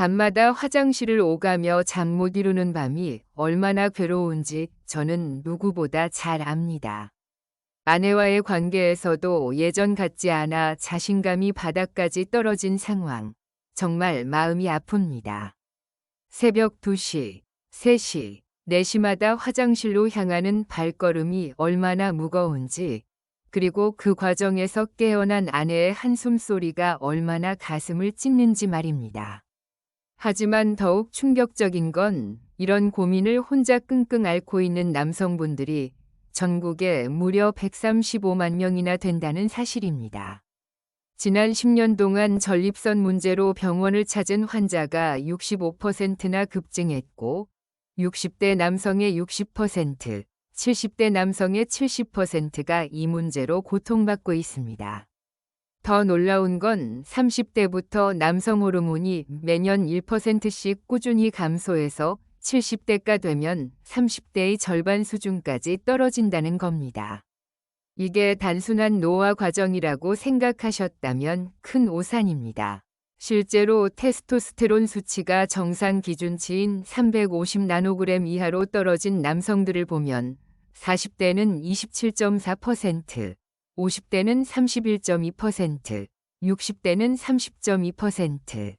밤마다 화장실을 오가며 잠 못 이루는 밤이 얼마나 괴로운지 저는 누구보다 잘 압니다. 아내와의 관계에서도 예전 같지 않아 자신감이 바닥까지 떨어진 상황. 정말 마음이 아픕니다. 새벽 2시, 3시, 4시마다 화장실로 향하는 발걸음이 얼마나 무거운지, 그리고 그 과정에서 깨어난 아내의 한숨 소리가 얼마나 가슴을 찢는지 말입니다. 하지만 더욱 충격적인 건 이런 고민을 혼자 끙끙 앓고 있는 남성분들이 전국에 무려 135만 명이나 된다는 사실입니다. 지난 10년 동안 전립선 문제로 병원을 찾은 환자가 65%나 급증했고 60대 남성의 60%, 70대 남성의 70%가 이 문제로 고통받고 있습니다. 더 놀라운 건 30대부터 남성 호르몬이 매년 1%씩 꾸준히 감소해서 70대가 되면 30대의 절반 수준까지 떨어진다는 겁니다. 이게 단순한 노화 과정이라고 생각하셨다면 큰 오산입니다. 실제로 테스토스테론 수치가 정상 기준치인 350 나노그램 이하로 떨어진 남성들을 보면 40대는 27.4%, 50대는 31.2%, 60대는 30.2%,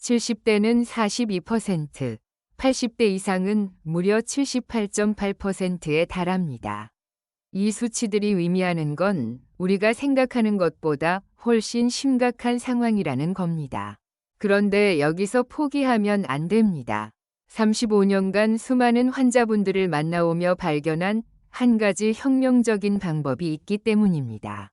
70대는 42%, 80대 이상은 무려 78.8%에 달합니다. 이 수치들이 의미하는 건 우리가 생각하는 것보다 훨씬 심각한 상황이라는 겁니다. 그런데 여기서 포기하면 안 됩니다. 35년간 수많은 환자분들을 만나오며 발견한 한 가지 혁명적인 방법이 있기 때문입니다.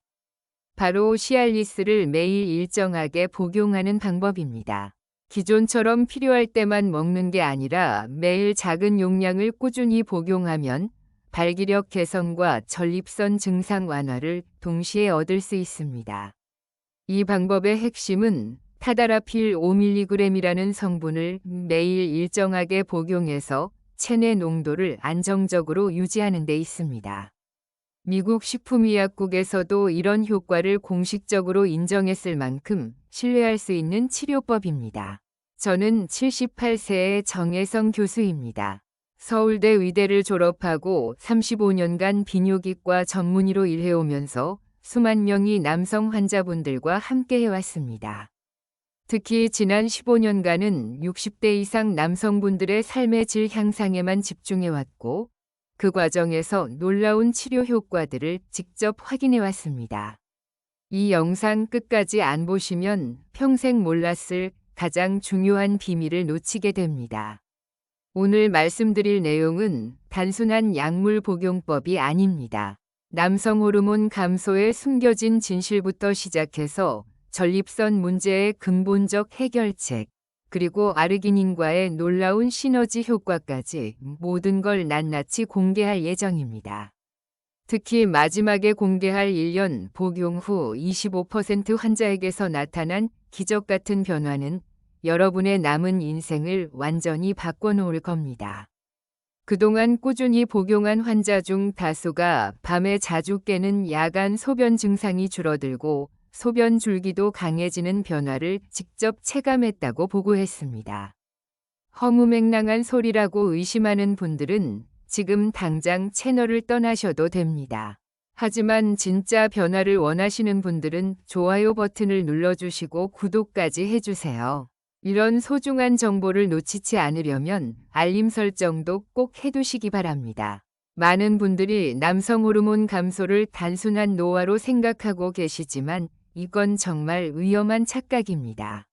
바로 시알리스를 매일 일정하게 복용하는 방법입니다. 기존처럼 필요할 때만 먹는 게 아니라 매일 작은 용량을 꾸준히 복용하면 발기력 개선과 전립선 증상 완화를 동시에 얻을 수 있습니다. 이 방법의 핵심은 타다라필 5mg이라는 성분을 매일 일정하게 복용해서 체내 농도를 안정적으로 유지하는 데 있습니다. 미국 식품의약국에서도 이런 효과를 공식적으로 인정했을 만큼 신뢰할 수 있는 치료법입니다. 저는 78세의 정혜성 교수입니다. 서울대 의대를 졸업하고 35년간 비뇨기과 전문의로 일해오면서 수만 명의 남성 환자분들과 함께 해왔습니다. 특히 지난 15년간은 60대 이상 남성분들의 삶의 질 향상에만 집중해왔고 그 과정에서 놀라운 치료 효과들을 직접 확인해왔습니다. 이 영상 끝까지 안 보시면 평생 몰랐을 가장 중요한 비밀을 놓치게 됩니다. 오늘 말씀드릴 내용은 단순한 약물 복용법이 아닙니다. 남성 호르몬 감소에 숨겨진 진실부터 시작해서 전립선 문제의 근본적 해결책, 그리고 아르기닌과의 놀라운 시너지 효과까지 모든 걸 낱낱이 공개할 예정입니다. 특히 마지막에 공개할 1년 복용 후 25% 환자에게서 나타난 기적 같은 변화는 여러분의 남은 인생을 완전히 바꿔놓을 겁니다. 그동안 꾸준히 복용한 환자 중 다수가 밤에 자주 깨는 야간 소변 증상이 줄어들고 소변 줄기도 강해지는 변화를 직접 체감했다고 보고했습니다. 허무맹랑한 소리라고 의심하는 분들은 지금 당장 채널을 떠나셔도 됩니다. 하지만 진짜 변화를 원하시는 분들은 좋아요 버튼을 눌러주시고 구독까지 해주세요. 이런 소중한 정보를 놓치지 않으려면 알림 설정도 꼭 해두시기 바랍니다. 많은 분들이 남성 호르몬 감소를 단순한 노화로 생각하고 계시지만 이건 정말 위험한 착각입니다.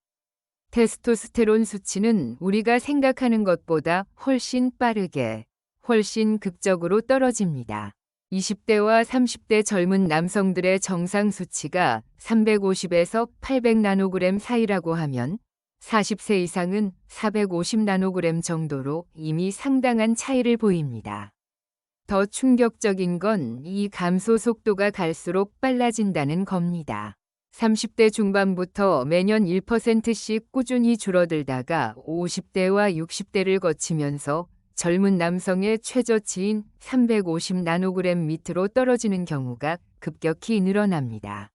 테스토스테론 수치는 우리가 생각하는 것보다 훨씬 빠르게, 훨씬 극적으로 떨어집니다. 20대와 30대 젊은 남성들의 정상 수치가 350에서 800 나노그램 사이라고 하면 40세 이상은 450 나노그램 정도로 이미 상당한 차이를 보입니다. 더 충격적인 건 이 감소 속도가 갈수록 빨라진다는 겁니다. 30대 중반부터 매년 1%씩 꾸준히 줄어들다가 50대와 60대를 거치면서 젊은 남성의 최저치인 350 나노그램 밑으로 떨어지는 경우가 급격히 늘어납니다.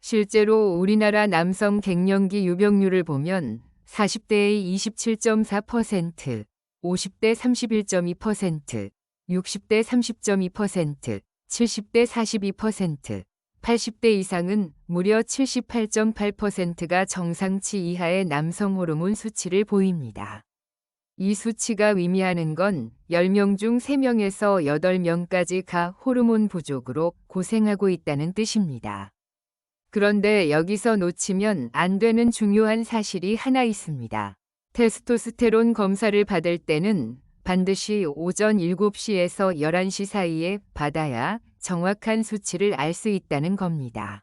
실제로 우리나라 남성 갱년기 유병률을 보면 40대의 27.4%, 50대 31.2%, 60대 30.2%, 70대 42%, 80대 이상은 무려 78.8%가 정상치 이하의 남성 호르몬 수치를 보입니다. 이 수치가 의미하는 건 10명 중 3명에서 8명까지가 호르몬 부족으로 고생하고 있다는 뜻입니다. 그런데 여기서 놓치면 안 되는 중요한 사실이 하나 있습니다. 테스토스테론 검사를 받을 때는 반드시 오전 7시에서 11시 사이에 받아야 정확한 수치를 알 수 있다는 겁니다.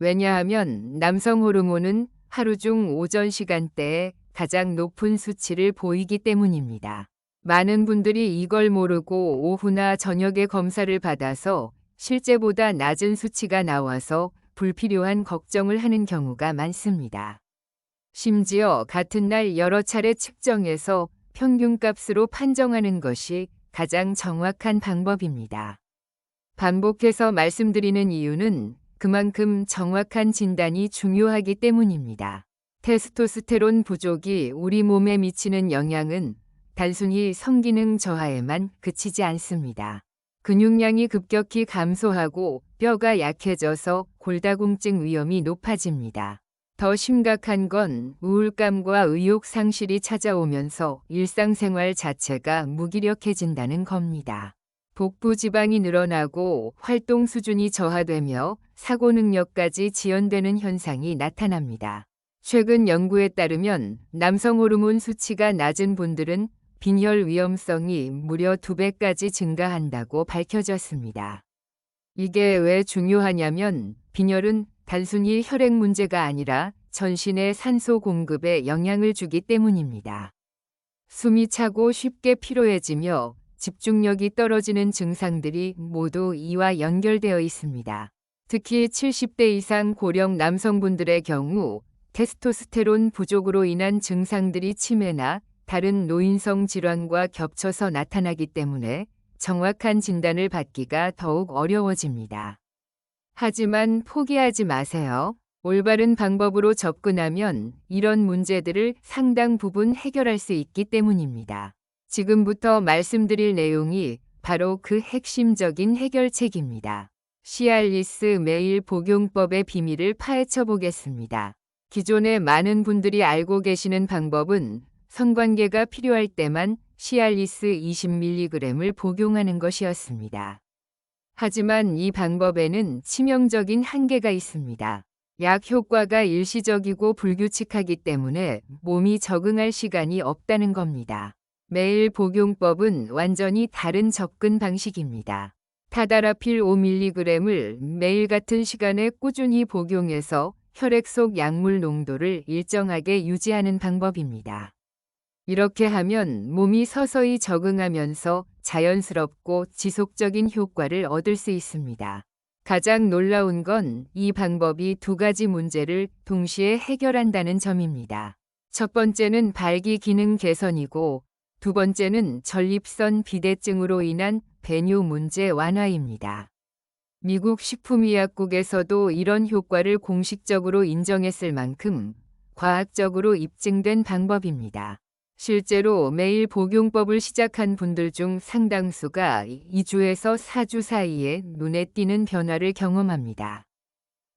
왜냐하면 남성 호르몬은 하루 중 오전 시간대에 가장 높은 수치를 보이기 때문입니다. 많은 분들이 이걸 모르고 오후나 저녁에 검사를 받아서 실제보다 낮은 수치가 나와서 불필요한 걱정을 하는 경우가 많습니다. 심지어 같은 날 여러 차례 측정해서 평균값으로 판정하는 것이 가장 정확한 방법입니다. 반복해서 말씀드리는 이유는 그만큼 정확한 진단이 중요하기 때문입니다. 테스토스테론 부족이 우리 몸에 미치는 영향은 단순히 성기능 저하에만 그치지 않습니다. 근육량이 급격히 감소하고 뼈가 약해져서 골다공증 위험이 높아집니다. 더 심각한 건 우울감과 의욕 상실이 찾아오면서 일상생활 자체가 무기력해진다는 겁니다. 복부 지방이 늘어나고 활동 수준이 저하되며 사고 능력까지 지연되는 현상이 나타납니다. 최근 연구에 따르면 남성 호르몬 수치가 낮은 분들은 빈혈 위험성이 무려 2배까지 증가한다고 밝혀졌습니다. 이게 왜 중요하냐면 빈혈은 단순히 혈액 문제가 아니라 전신의 산소 공급에 영향을 주기 때문입니다. 숨이 차고 쉽게 피로해지며 집중력이 떨어지는 증상들이 모두 이와 연결되어 있습니다. 특히 70대 이상 고령 남성분들의 경우 테스토스테론 부족으로 인한 증상들이 치매나 다른 노인성 질환과 겹쳐서 나타나기 때문에 정확한 진단을 받기가 더욱 어려워집니다. 하지만 포기하지 마세요. 올바른 방법으로 접근하면 이런 문제들을 상당 부분 해결할 수 있기 때문입니다. 지금부터 말씀드릴 내용이 바로 그 핵심적인 해결책입니다. 시알리스 매일 복용법의 비밀을 파헤쳐 보겠습니다. 기존에 많은 분들이 알고 계시는 방법은 성관계가 필요할 때만 시알리스 20mg을 복용하는 것이었습니다. 하지만 이 방법에는 치명적인 한계가 있습니다. 약 효과가 일시적이고 불규칙하기 때문에 몸이 적응할 시간이 없다는 겁니다. 매일 복용법은 완전히 다른 접근 방식입니다. 타다라필 5mg을 매일 같은 시간에 꾸준히 복용해서 혈액 속 약물 농도를 일정하게 유지하는 방법입니다. 이렇게 하면 몸이 서서히 적응하면서 자연스럽고 지속적인 효과를 얻을 수 있습니다. 가장 놀라운 건 이 방법이 두 가지 문제를 동시에 해결한다는 점입니다. 첫 번째는 발기 기능 개선이고 두 번째는 전립선 비대증으로 인한 배뇨 문제 완화입니다. 미국 식품의약국에서도 이런 효과를 공식적으로 인정했을 만큼 과학적으로 입증된 방법입니다. 실제로 매일 복용법을 시작한 분들 중 상당수가 2주에서 4주 사이에 눈에 띄는 변화를 경험합니다.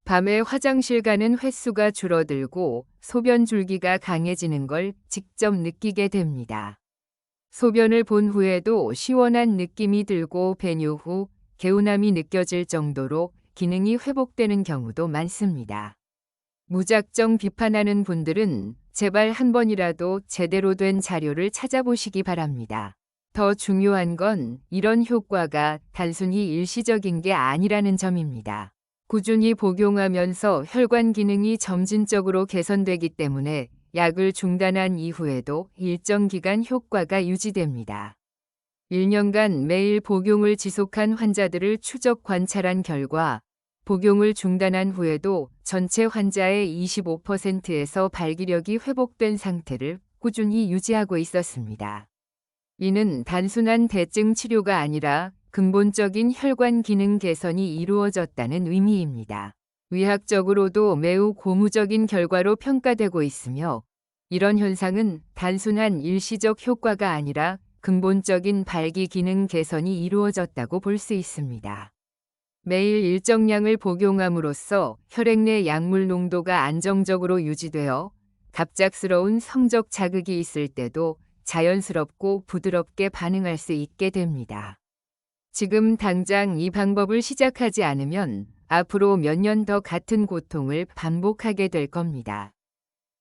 밤에 화장실 가는 횟수가 줄어들고 소변 줄기가 강해지는 걸 직접 느끼게 됩니다. 소변을 본 후에도 시원한 느낌이 들고 배뇨 후 개운함이 느껴질 정도로 기능이 회복되는 경우도 많습니다. 무작정 비판하는 분들은 제발 한 번이라도 제대로 된 자료를 찾아보시기 바랍니다. 더 중요한 건 이런 효과가 단순히 일시적인 게 아니라는 점입니다. 꾸준히 복용하면서 혈관 기능이 점진적으로 개선되기 때문에 약을 중단한 이후에도 일정 기간 효과가 유지됩니다. 1년간 매일 복용을 지속한 환자들을 추적 관찰한 결과 복용을 중단한 후에도 전체 환자의 25%에서 발기력이 회복된 상태를 꾸준히 유지하고 있었습니다. 이는 단순한 대증 치료가 아니라 근본적인 혈관 기능 개선이 이루어졌다는 의미입니다. 의학적으로도 매우 고무적인 결과로 평가되고 있으며 이런 현상은 단순한 일시적 효과가 아니라 근본적인 발기 기능 개선이 이루어졌다고 볼 수 있습니다. 매일 일정량을 복용함으로써 혈액 내 약물 농도가 안정적으로 유지되어 갑작스러운 성적 자극이 있을 때도 자연스럽고 부드럽게 반응할 수 있게 됩니다. 지금 당장 이 방법을 시작하지 않으면 앞으로 몇 년 더 같은 고통을 반복하게 될 겁니다.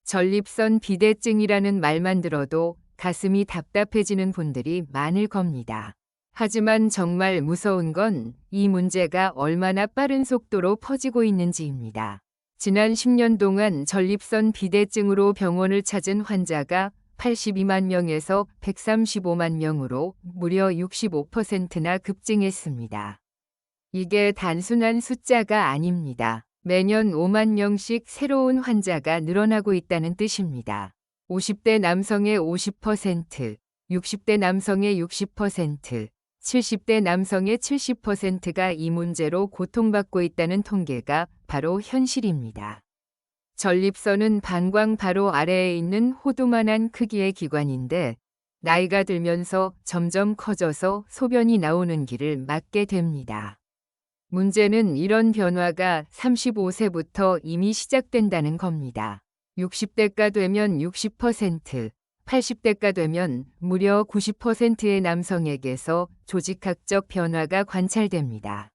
전립선 비대증이라는 말만 들어도 가슴이 답답해지는 분들이 많을 겁니다. 하지만 정말 무서운 건 이 문제가 얼마나 빠른 속도로 퍼지고 있는지입니다. 지난 10년 동안 전립선 비대증으로 병원을 찾은 환자가 82만 명에서 135만 명으로 무려 65%나 급증했습니다. 이게 단순한 숫자가 아닙니다. 매년 5만 명씩 새로운 환자가 늘어나고 있다는 뜻입니다. 50대 남성의 50%, 60대 남성의 60%, 70대 남성의 70%가 이 문제로 고통받고 있다는 통계가 바로 현실입니다. 전립선은 방광 바로 아래에 있는 호두만한 크기의 기관인데 나이가 들면서 점점 커져서 소변이 나오는 길을 막게 됩니다. 문제는 이런 변화가 35세부터 이미 시작된다는 겁니다. 60대가 되면 60%, 80대가 되면 무려 90%의 남성에게서 조직학적 변화가 관찰됩니다.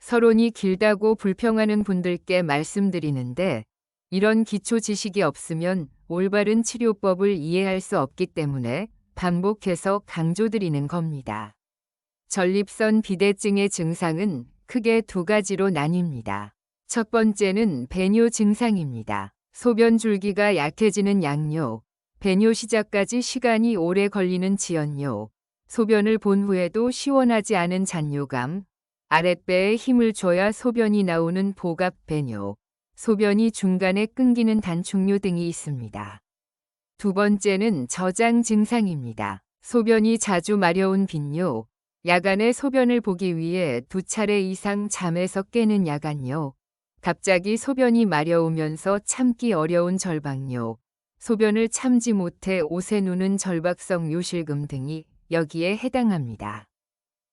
서론이 길다고 불평하는 분들께 말씀드리는데 이런 기초 지식이 없으면 올바른 치료법을 이해할 수 없기 때문에 반복해서 강조드리는 겁니다. 전립선 비대증의 증상은 크게 두 가지로 나뉩니다. 첫 번째는 배뇨 증상입니다. 소변 줄기가 약해지는 양뇨, 배뇨 시작까지 시간이 오래 걸리는 지연뇨, 소변을 본 후에도 시원하지 않은 잔뇨감, 아랫배에 힘을 줘야 소변이 나오는 보갑 배뇨, 소변이 중간에 끊기는 단축뇨 등이 있습니다. 두 번째는 저장 증상입니다. 소변이 자주 마려운 빈뇨, 야간에 소변을 보기 위해 두 차례 이상 잠에서 깨는 야간뇨, 갑자기 소변이 마려우면서 참기 어려운 절박뇨, 소변을 참지 못해 옷에 누는 절박성 요실금 등이 여기에 해당합니다.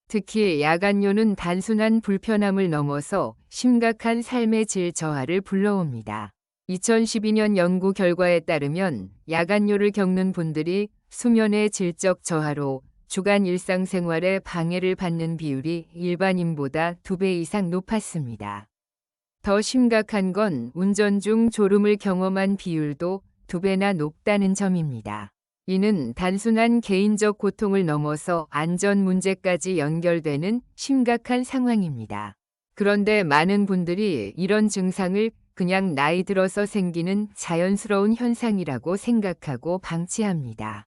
특히 야간뇨는 단순한 불편함을 넘어서 심각한 삶의 질 저하를 불러옵니다. 2012년 연구 결과에 따르면 야간뇨를 겪는 분들이 수면의 질적 저하로 주간 일상생활에 방해를 받는 비율이 일반인보다 2배 이상 높았습니다. 더 심각한 건 운전 중 졸음을 경험한 비율도 2배나 높다는 점입니다. 이는 단순한 개인적 고통을 넘어서 안전 문제까지 연결되는 심각한 상황입니다. 그런데 많은 분들이 이런 증상을 그냥 나이 들어서 생기는 자연스러운 현상이라고 생각하고 방치합니다.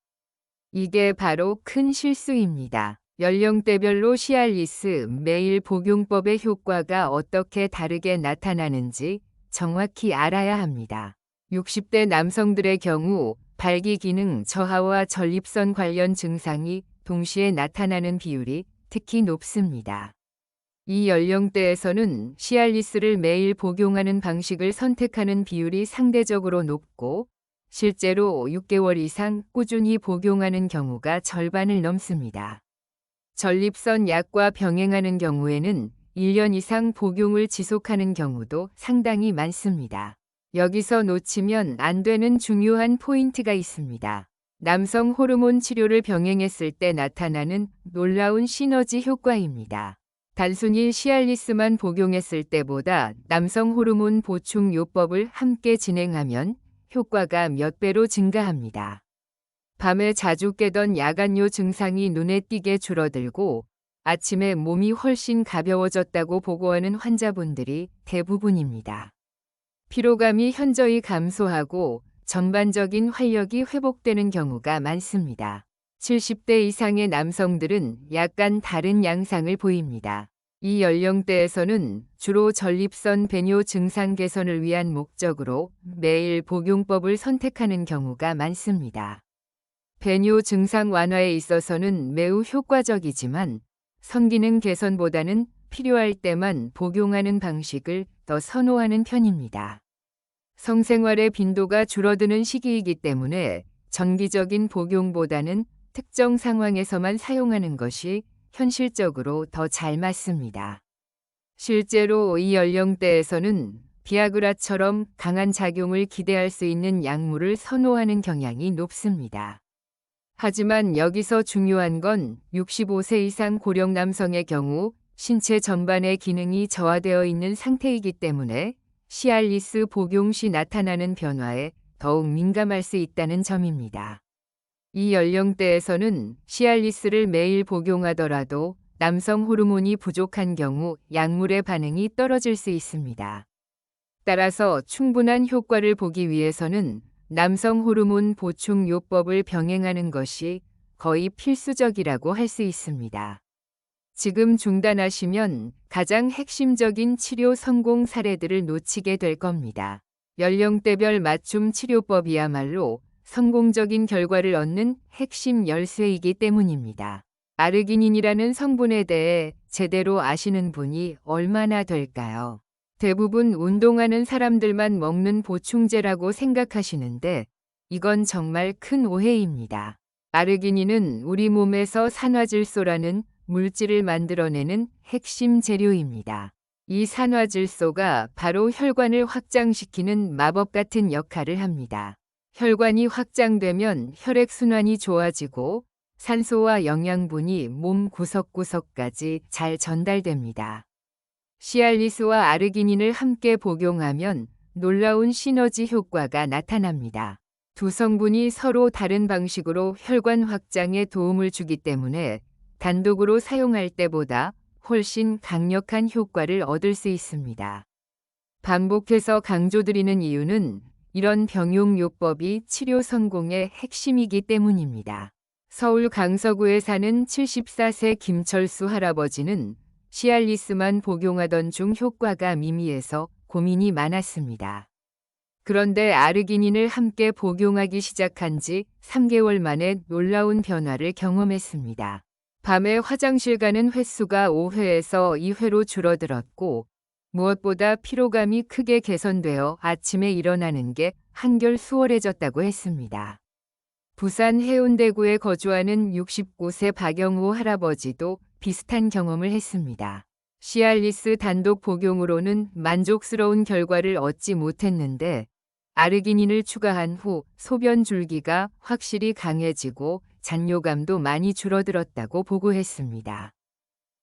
이게 바로 큰 실수입니다. 연령대별로 시알리스 매일 복용법의 효과가 어떻게 다르게 나타나는지 정확히 알아야 합니다. 60대 남성들의 경우 발기 기능 저하와 전립선 관련 증상이 동시에 나타나는 비율이 특히 높습니다. 이 연령대에서는 시알리스를 매일 복용하는 방식을 선택하는 비율이 상대적으로 높고 실제로 6개월 이상 꾸준히 복용하는 경우가 절반을 넘습니다. 전립선 약과 병행하는 경우에는 1년 이상 복용을 지속하는 경우도 상당히 많습니다. 여기서 놓치면 안 되는 중요한 포인트가 있습니다. 남성 호르몬 치료를 병행했을 때 나타나는 놀라운 시너지 효과입니다. 단순히 시알리스만 복용했을 때보다 남성 호르몬 보충 요법을 함께 진행하면 효과가 몇 배로 증가합니다. 밤에 자주 깨던 야간요 증상이 눈에 띄게 줄어들고 아침에 몸이 훨씬 가벼워졌다고 보고하는 환자분들이 대부분입니다. 피로감이 현저히 감소하고 전반적인 활력이 회복되는 경우가 많습니다. 70대 이상의 남성들은 약간 다른 양상을 보입니다. 이 연령대에서는 주로 전립선 배뇨 증상 개선을 위한 목적으로 매일 복용법을 선택하는 경우가 많습니다. 배뇨 증상 완화에 있어서는 매우 효과적이지만 성기능 개선보다는 필요할 때만 복용하는 방식을 더 선호하는 편입니다. 성생활의 빈도가 줄어드는 시기이기 때문에 정기적인 복용보다는 특정 상황에서만 사용하는 것이 현실적으로 더 잘 맞습니다. 실제로 이 연령대에서는 비아그라처럼 강한 작용을 기대할 수 있는 약물을 선호하는 경향이 높습니다. 하지만 여기서 중요한 건 65세 이상 고령 남성의 경우 신체 전반의 기능이 저하되어 있는 상태이기 때문에 시알리스 복용 시 나타나는 변화에 더욱 민감할 수 있다는 점입니다. 이 연령대에서는 시알리스를 매일 복용하더라도 남성 호르몬이 부족한 경우 약물의 반응이 떨어질 수 있습니다. 따라서 충분한 효과를 보기 위해서는 남성 호르몬 보충 요법을 병행하는 것이 거의 필수적이라고 할 수 있습니다. 지금 중단하시면 가장 핵심적인 치료 성공 사례들을 놓치게 될 겁니다. 연령대별 맞춤 치료법이야말로 성공적인 결과를 얻는 핵심 열쇠이기 때문입니다. 아르기닌이라는 성분에 대해 제대로 아시는 분이 얼마나 될까요? 대부분 운동하는 사람들만 먹는 보충제라고 생각하시는데 이건 정말 큰 오해입니다. 아르기닌은 우리 몸에서 산화질소라는 물질을 만들어내는 핵심 재료입니다. 이 산화질소가 바로 혈관을 확장시키는 마법 같은 역할을 합니다. 혈관이 확장되면 혈액순환이 좋아지고 산소와 영양분이 몸 구석구석까지 잘 전달됩니다. 시알리스와 아르기닌을 함께 복용하면 놀라운 시너지 효과가 나타납니다. 두 성분이 서로 다른 방식으로 혈관 확장에 도움을 주기 때문에 단독으로 사용할 때보다 훨씬 강력한 효과를 얻을 수 있습니다. 반복해서 강조드리는 이유는 이런 병용요법이 치료 성공의 핵심이기 때문입니다. 서울 강서구에 사는 74세 김철수 할아버지는 시알리스만 복용하던 중 효과가 미미해서 고민이 많았습니다. 그런데 아르기닌을 함께 복용하기 시작한 지 3개월 만에 놀라운 변화를 경험했습니다. 밤에 화장실 가는 횟수가 5회에서 2회로 줄어들었고 무엇보다 피로감이 크게 개선되어 아침에 일어나는 게 한결 수월해졌다고 했습니다. 부산 해운대구에 거주하는 69세 박영호 할아버지도 비슷한 경험을 했습니다. 시알리스 단독 복용으로는 만족스러운 결과를 얻지 못했는데 아르기닌을 추가한 후 소변 줄기가 확실히 강해지고 잔뇨감도 많이 줄어들었다고 보고했습니다.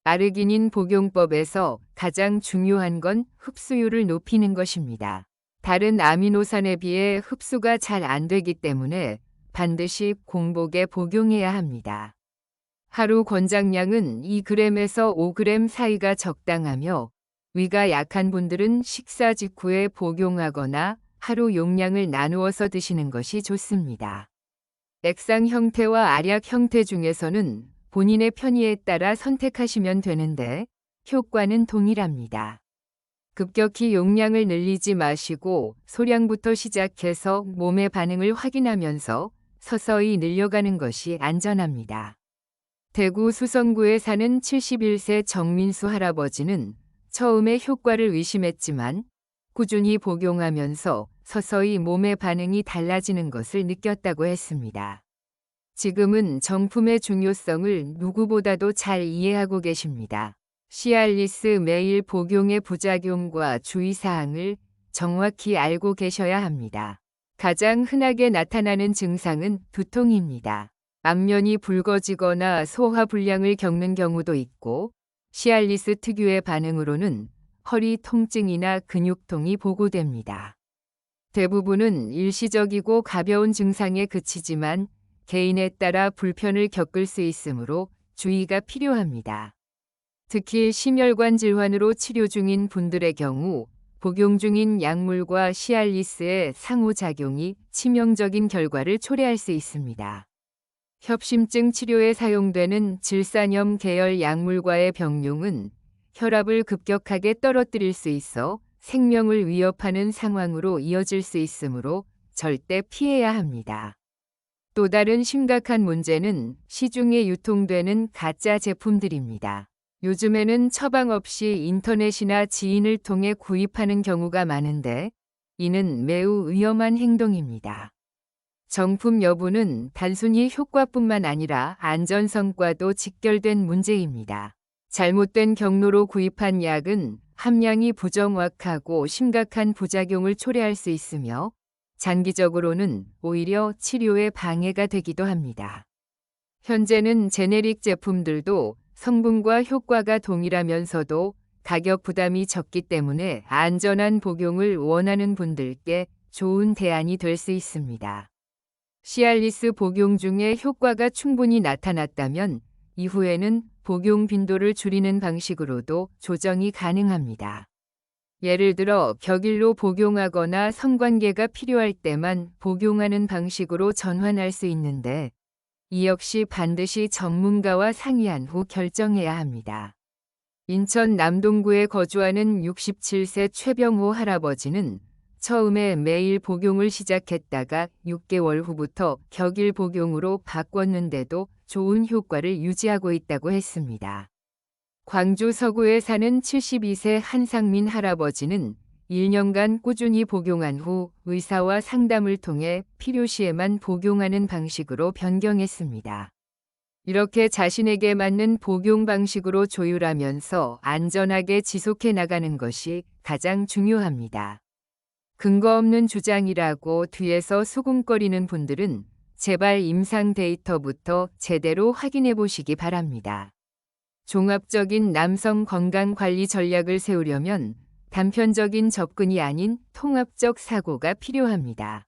아르기닌 복용법에서 가장 중요한 건 흡수율을 높이는 것입니다. 다른 아미노산에 비해 흡수가 잘 안 되기 때문에 반드시 공복에 복용해야 합니다. 하루 권장량은 2g에서 5g 사이가 적당하며 위가 약한 분들은 식사 직후에 복용하거나 하루 용량을 나누어서 드시는 것이 좋습니다. 액상 형태와 알약 형태 중에서는 본인의 편의에 따라 선택하시면 되는데 효과는 동일합니다. 급격히 용량을 늘리지 마시고 소량부터 시작해서 몸의 반응을 확인하면서 서서히 늘려가는 것이 안전합니다. 대구 수성구에 사는 71세 정민수 할아버지는 처음에 효과를 의심했지만 꾸준히 복용하면서 서서히 몸의 반응이 달라지는 것을 느꼈다고 했습니다. 지금은 정품의 중요성을 누구보다도 잘 이해하고 계십니다. 시알리스 매일 복용의 부작용과 주의사항을 정확히 알고 계셔야 합니다. 가장 흔하게 나타나는 증상은 두통입니다. 앞면이 붉어지거나 소화불량을 겪는 경우도 있고 시알리스 특유의 반응으로는 허리 통증이나 근육통이 보고됩니다. 대부분은 일시적이고 가벼운 증상에 그치지만 개인에 따라 불편을 겪을 수 있으므로 주의가 필요합니다. 특히 심혈관 질환으로 치료 중인 분들의 경우 복용 중인 약물과 시알리스의 상호작용이 치명적인 결과를 초래할 수 있습니다. 협심증 치료에 사용되는 질산염 계열 약물과의 병용은 혈압을 급격하게 떨어뜨릴 수 있어 생명을 위협하는 상황으로 이어질 수 있으므로 절대 피해야 합니다. 또 다른 심각한 문제는 시중에 유통되는 가짜 제품들입니다. 요즘에는 처방 없이 인터넷이나 지인을 통해 구입하는 경우가 많은데 이는 매우 위험한 행동입니다. 정품 여부는 단순히 효과뿐만 아니라 안전성과도 직결된 문제입니다. 잘못된 경로로 구입한 약은 함량이 부정확하고 심각한 부작용을 초래할 수 있으며 장기적으로는 오히려 치료에 방해가 되기도 합니다. 현재는 제네릭 제품들도 성분과 효과가 동일하면서도 가격 부담이 적기 때문에 안전한 복용을 원하는 분들께 좋은 대안이 될 수 있습니다. 시알리스 복용 중에 효과가 충분히 나타났다면 이후에는 복용 빈도를 줄이는 방식으로도 조정이 가능합니다. 예를 들어 격일로 복용하거나 성관계가 필요할 때만 복용하는 방식으로 전환할 수 있는데 이 역시 반드시 전문가와 상의한 후 결정해야 합니다. 인천 남동구에 거주하는 67세 최병호 할아버지는 처음에 매일 복용을 시작했다가 6개월 후부터 격일 복용으로 바꿨는데도 좋은 효과를 유지하고 있다고 했습니다. 광주 서구에 사는 72세 한상민 할아버지는 1년간 꾸준히 복용한 후 의사와 상담을 통해 필요시에만 복용하는 방식으로 변경했습니다. 이렇게 자신에게 맞는 복용 방식으로 조율하면서 안전하게 지속해 나가는 것이 가장 중요합니다. 근거 없는 주장이라고 뒤에서 수군거리는 분들은 제발 임상 데이터부터 제대로 확인해 보시기 바랍니다. 종합적인 남성 건강 관리 전략을 세우려면 단편적인 접근이 아닌 통합적 사고가 필요합니다.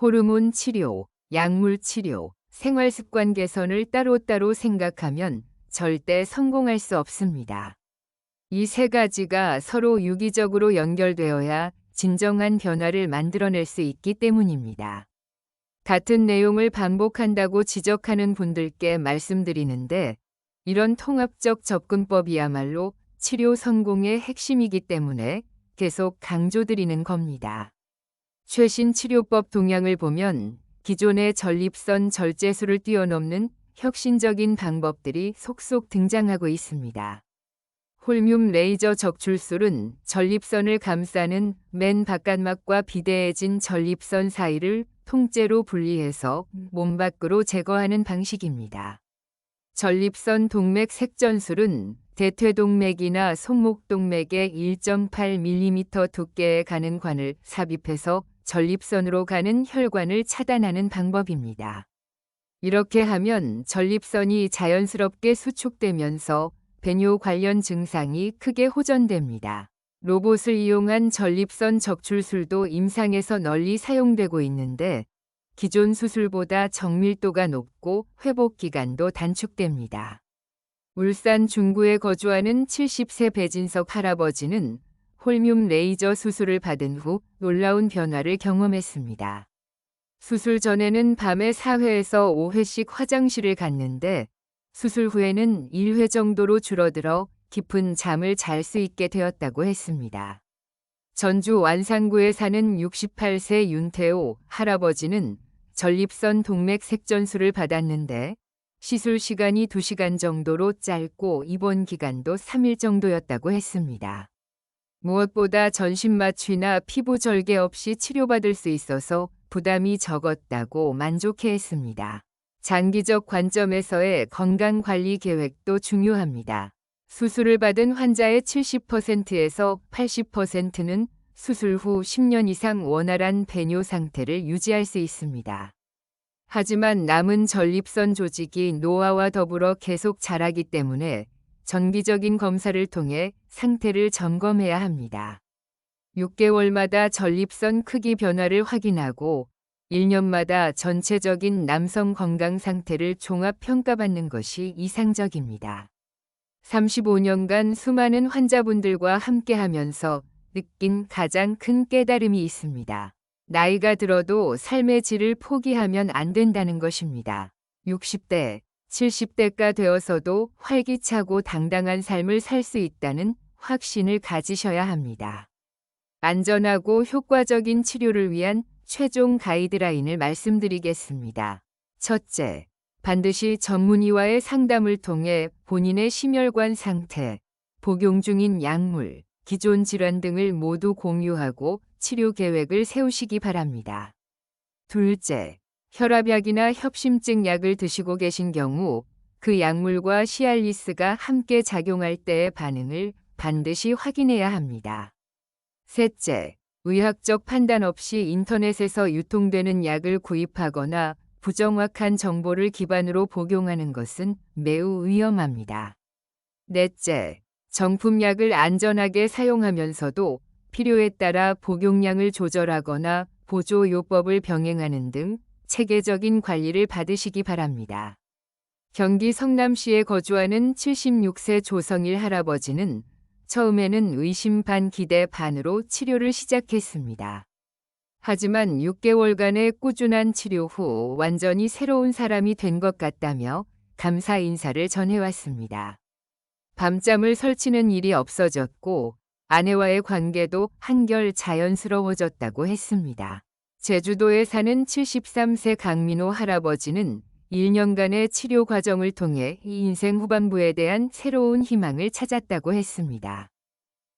호르몬 치료, 약물 치료, 생활 습관 개선을 따로따로 생각하면 절대 성공할 수 없습니다. 이 세 가지가 서로 유기적으로 연결되어야 진정한 변화를 만들어낼 수 있기 때문입니다. 같은 내용을 반복한다고 지적하는 분들께 말씀드리는데 이런 통합적 접근법이야말로 치료 성공의 핵심이기 때문에 계속 강조드리는 겁니다. 최신 치료법 동향을 보면 기존의 전립선 절제술을 뛰어넘는 혁신적인 방법들이 속속 등장하고 있습니다. 홀뮴 레이저 적출술은 전립선을 감싸는 맨 바깥막과 비대해진 전립선 사이를 통째로 분리해서 몸 밖으로 제거하는 방식입니다. 전립선 동맥 색전술은 대퇴동맥이나 손목동맥의 1.8mm 두께에 가는 관을 삽입해서 전립선으로 가는 혈관을 차단하는 방법입니다. 이렇게 하면 전립선이 자연스럽게 수축되면서 배뇨 관련 증상이 크게 호전됩니다. 로봇을 이용한 전립선 적출술도 임상에서 널리 사용되고 있는데 기존 수술보다 정밀도가 높고 회복 기간도 단축됩니다. 울산 중구에 거주하는 70세 배진석 할아버지는 홀뮴 레이저 수술을 받은 후 놀라운 변화를 경험했습니다. 수술 전에는 밤에 4회에서 5회씩 화장실을 갔는데 수술 후에는 1회 정도로 줄어들어 깊은 잠을 잘 수 있게 되었다고 했습니다. 전주 완산구에 사는 68세 윤태호 할아버지는 전립선 동맥 색전술을 받았는데 시술 시간이 2시간 정도로 짧고 입원 기간도 3일 정도였다고 했습니다. 무엇보다 전신 마취나 피부 절개 없이 치료받을 수 있어서 부담이 적었다고 만족해 했습니다. 장기적 관점에서의 건강 관리 계획도 중요합니다. 수술을 받은 환자의 70%에서 80%는 수술 후 10년 이상 원활한 배뇨 상태를 유지할 수 있습니다. 하지만 남은 전립선 조직이 노화와 더불어 계속 자라기 때문에 정기적인 검사를 통해 상태를 점검해야 합니다. 6개월마다 전립선 크기 변화를 확인하고 1년마다 전체적인 남성 건강 상태를 종합 평가받는 것이 이상적입니다. 35년간 수많은 환자분들과 함께 하면서 느낀 가장 큰 깨달음이 있습니다. 나이가 들어도 삶의 질을 포기하면 안 된다는 것입니다. 60대, 70대가 되어서도 활기차고 당당한 삶을 살 수 있다는 확신을 가지셔야 합니다. 안전하고 효과적인 치료를 위한 최종 가이드라인을 말씀드리겠습니다. 첫째, 반드시 전문의와의 상담을 통해 본인의 심혈관 상태, 복용 중인 약물, 기존 질환 등을 모두 공유하고 치료 계획을 세우시기 바랍니다. 둘째, 혈압약이나 협심증 약을 드시고 계신 경우 그 약물과 시알리스가 함께 작용할 때의 반응을 반드시 확인해야 합니다. 셋째, 의학적 판단 없이 인터넷에서 유통되는 약을 구입하거나 부정확한 정보를 기반으로 복용하는 것은 매우 위험합니다. 넷째, 정품약을 안전하게 사용하면서도 필요에 따라 복용량을 조절하거나 보조요법을 병행하는 등 체계적인 관리를 받으시기 바랍니다. 경기 성남시에 거주하는 76세 조성일 할아버지는 처음에는 의심 반 기대 반으로 치료를 시작했습니다. 하지만 6개월간의 꾸준한 치료 후 완전히 새로운 사람이 된 것 같다며 감사 인사를 전해왔습니다. 밤잠을 설치는 일이 없어졌고 아내와의 관계도 한결 자연스러워졌다고 했습니다. 제주도에 사는 73세 강민호 할아버지는 1년간의 치료 과정을 통해 이 인생 후반부에 대한 새로운 희망을 찾았다고 했습니다.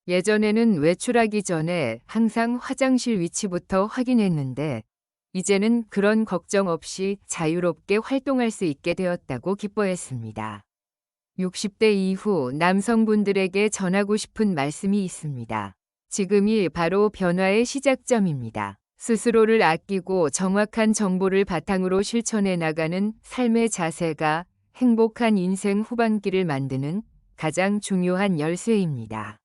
예전에는 외출하기 전에 항상 화장실 위치부터 확인했는데 이제는 그런 걱정 없이 자유롭게 활동할 수 있게 되었다고 기뻐했습니다. 60대 이후 남성분들에게 전하고 싶은 말씀이 있습니다. 지금이 바로 변화의 시작점입니다. 스스로를 아끼고 정확한 정보를 바탕으로 실천해 나가는 삶의 자세가 행복한 인생 후반기를 만드는 가장 중요한 열쇠입니다.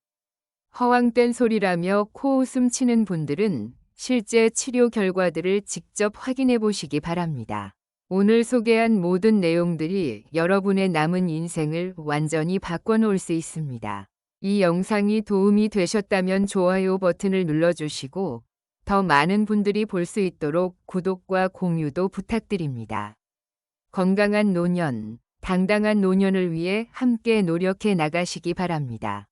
허황된 소리라며 코웃음 치는 분들은 실제 치료 결과들을 직접 확인해 보시기 바랍니다. 오늘 소개한 모든 내용들이 여러분의 남은 인생을 완전히 바꿔놓을 수 있습니다. 이 영상이 도움이 되셨다면 좋아요 버튼을 눌러주시고 더 많은 분들이 볼 수 있도록 구독과 공유도 부탁드립니다. 건강한 노년, 당당한 노년을 위해 함께 노력해 나가시기 바랍니다.